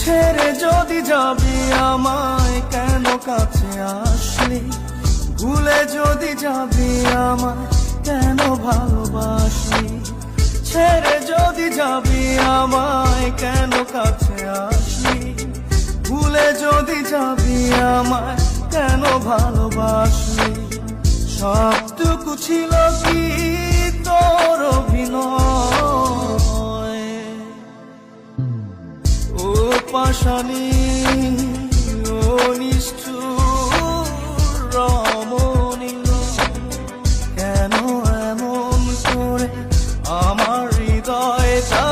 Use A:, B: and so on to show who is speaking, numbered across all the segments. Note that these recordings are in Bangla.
A: ছেড়ে যদি যাবি আমায়, কেন কাছে আসলি? ভুলে যদি যাবি আমায়, কেন ভালোবাসলি? ছেড়ে যদি যাবি আমায়, কেন কাছে আসলি? ভুলে যদি যাবি আমায়, কেন ভালোবাসলি? সবটুকু ছিল কি তোর অভিনয়? পাশানি নিষ্ঠুর রমণী কেন এমন করে আমার হৃদয়টা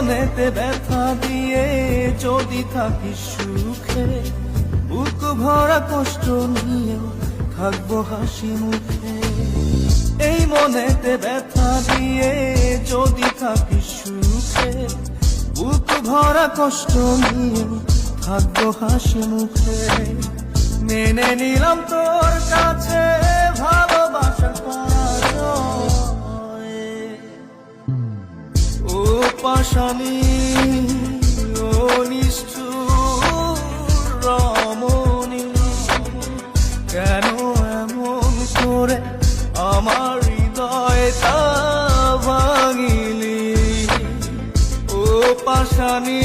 A: মনেতে ব্যথা দিয়ে যদি থাকিস সুখে, বুক ভরা কষ্ট নিয়ে থাকব হাসি মুখে। এই মনেতে ব্যথা দিয়ে যদি থাকিস সুখে, বুক ভরা কষ্ট নিয়ে থাকব হাসি মুখে। মেনে নিলাম তোর কাছে পাশানি ও নিষ্ঠুর রমণী কেন এমন করে আমার হৃদয়টা ভাঙিলি? ও পাশানি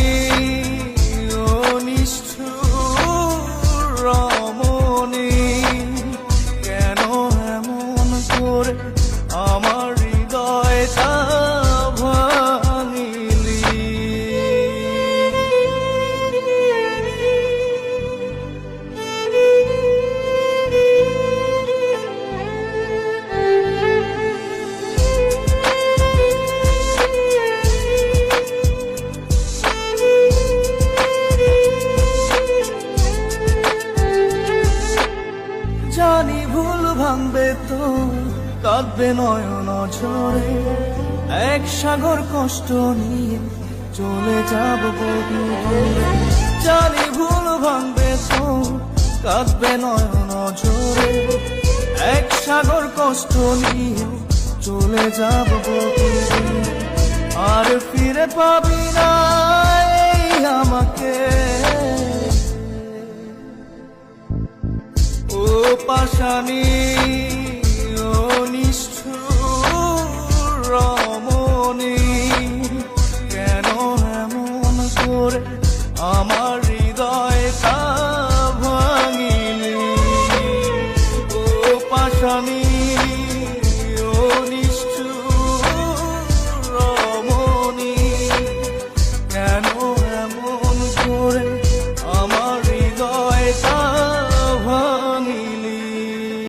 A: ভাঙবে তো, কাঁদবে নয়ন ঝরে। এক সাগর কষ্ট নিয়ে চলে যাব জানি ভুল ভাঙবে তো, কাঁদবে নয়ন ঝরে। এক সাগর কষ্ট নিয়ে চলে যাব আর ফিরে পাবি না আমাকে। ও পাশানি আমার হৃদয়